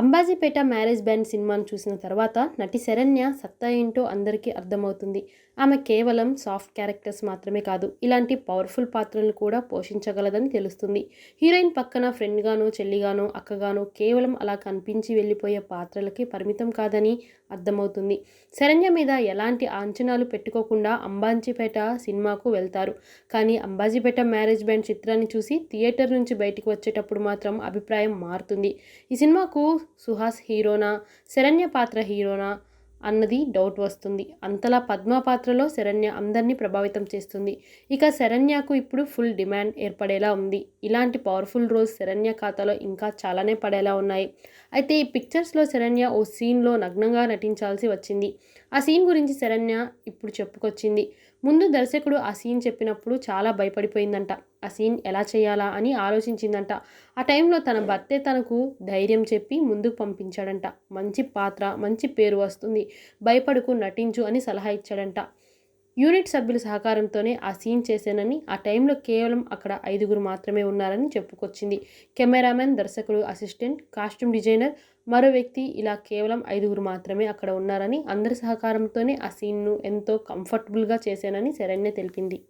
Ambajipeta marriage band సినిమాను చూసిన తర్వాత నటి శరణ్య సత్తా ఏంటో అందరికీ అర్థమవుతుంది. ఆమె కేవలం సాఫ్ట్ క్యారెక్టర్స్ మాత్రమే కాదు ఇలాంటి పవర్ఫుల్ పాత్రలను కూడా పోషించగలదని తెలుస్తుంది. హీరోయిన్ పక్కన ఫ్రెండ్గానో చెల్లిగానో అక్కగానో కేవలం అలా కనిపించి వెళ్ళిపోయే పాత్రలకి పరిమితం కాదని అర్థమవుతుంది. శరణ్య మీద ఎలాంటి అంచనాలు పెట్టుకోకుండా అంబాజీపేట సినిమాకు వెళ్తారు. కానీ అంబాజీపేట మ్యారేజ్ బ్యాండ్ చిత్రాన్ని చూసి థియేటర్ నుంచి బయటకు వచ్చేటప్పుడు మాత్రం అభిప్రాయం మారుతుంది. ఈ సినిమాకు సుహాస్ హీరోనా శరణ్య పాత్ర హీరోనా అన్నది డౌట్ వస్తుంది. అంతలా పద్మ పాత్రలో శరణ్య అందరినీ ప్రభావితం చేస్తుంది. ఇక శరణ్యకు ఇప్పుడు ఫుల్ డిమాండ్ ఏర్పడేలా ఉంది. ఇలాంటి పవర్ఫుల్ రోల్స్ శరణ్య ఖాతాలో ఇంకా చాలానే పడేలా ఉన్నాయి. అయితే ఈ పిక్చర్స్లో శరణ్య ఓ సీన్లో నగ్నంగా నటించాల్సి వచ్చింది. ఆ సీన్ గురించి శరణ్య ఇప్పుడు చెప్పుకొచ్చింది. ముందు దర్శకుడు ఆ సీన్ చెప్పినప్పుడు చాలా భయపడిపోయిందంట. ఆ సీన్ ఎలా చేయాలా అని ఆలోచించిందంట. ఆ టైంలో తన భర్తే తనకు ధైర్యం చెప్పి ముందుకు పంపించాడంట. మంచి పాత్ర మంచి పేరు వస్తుంది. భయపడుకు నటించు అని సలహా ఇచ్చాడంట. యూనిట్ సభ్యుల సహకారంతోనే ఆ సీన్ చేశానని ఆ టైంలో కేవలం అక్కడ ఐదుగురు మాత్రమే ఉన్నారని చెప్పుకొచ్చింది. కెమెరామెన్ దర్శకుడు అసిస్టెంట్ కాస్ట్యూమ్ డిజైనర్ మరో వ్యక్తి ఇలా కేవలం ఐదుగురు మాత్రమే అక్కడ ఉన్నారని అందరి సహకారంతోనే ఆ సీన్ను ఎంతో కంఫర్టబుల్గా చేశానని శరణ్య తెలిపింది.